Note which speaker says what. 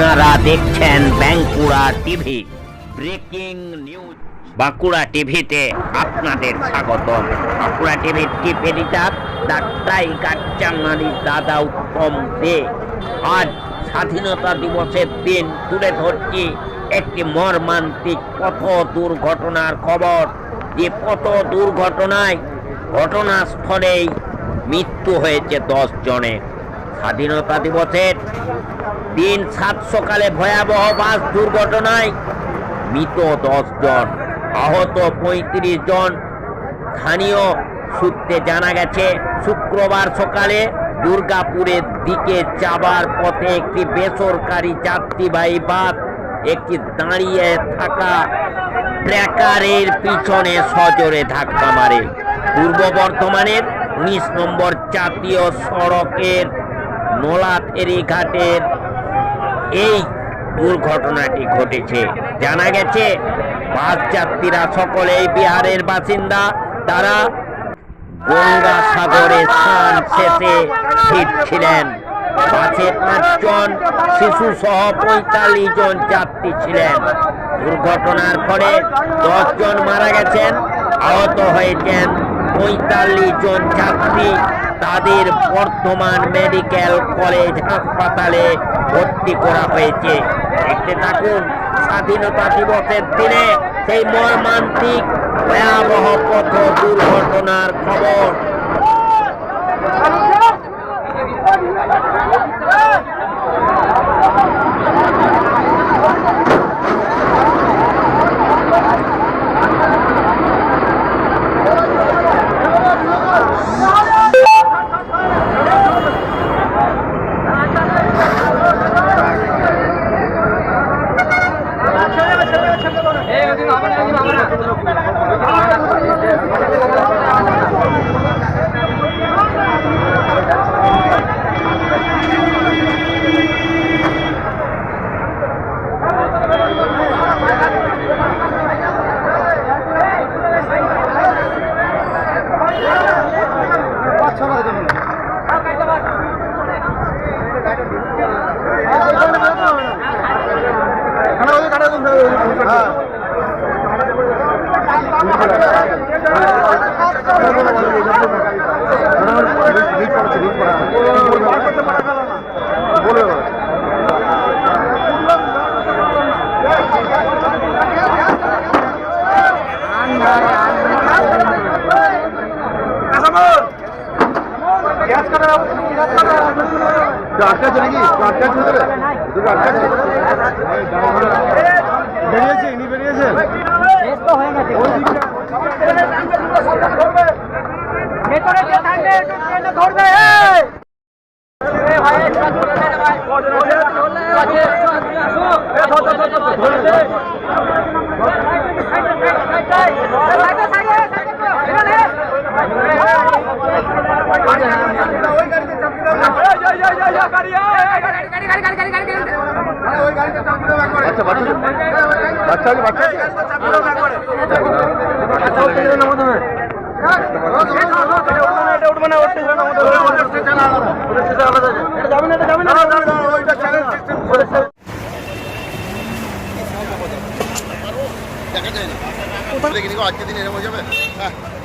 Speaker 1: আপনারা দেখছেন Bankura TV. Breaking news. Bankura টিভিতে আপনাদের স্বাগত বাঁকুড়া টিভির চিফ এডিটার দ্য টাইগার দাদা উত্তম দে। আজ স্বাধীনতা দিবসের দিন তুলে ধরছি একটি মর্মান্তিক পথ দুর্ঘটনার খবর। যে পথ দুর্ঘটনায় ঘটনাস্থলেই মৃত্যু হয়েছে দশ জনের। স্বাধীনতা দিবসের দিন সাত সকালে ভয়াবহ বাস দুর্ঘটনায় মৃত জন আহত পঁয়ত্রিশ জন। স্থানীয় সূত্রে জানা গেছে, শুক্রবার সকালে দুর্গাপুরের দিকে যাবার পথে একটি বেসরকারি যাত্রীবাহী বাস একটি দাঁড়িয়ে থাকা ট্র্যাকারের পিছনে সজোরে ধাক্কা মারে। পূর্ব বর্ধমানের উনিশ নম্বর জাতীয় সড়কের নোলা ফেরিঘাটের এই দুর্ঘটনাটি ঘটেছে। জানা গেছে বাস যাত্রীরা সকলেই বিহারের বাসিন্দা। তারা গঙ্গাসাগরে স্নান শেষে ফিরছিলেন বাসে পাঁচজন শিশু সহ পঁয়তাল্লিশ জন যাত্রী ছিলেন। দুর্ঘটনার ফলে দশ জন মারা গেছেন, আহত হয়েছেন। পঁয়তাল্লিশ জন যাত্রী তাদের বর্ধমান মেডিকেল কলেজ হাসপাতালে ভর্তি করা হয়েছে। দেখতে থাকুন, স্বাধীনতা দিবসের দিনে সেই মর্মান্তিক ভয়াবহ পথ দুর্ঘটনার খবর।
Speaker 2: আটকাচ্ছে নাকি আটকাচ্ছে ভিতরে দুটো আটকাচ্ছে আচ্ছা আজকে দিন এরকম যাবে হ্যাঁ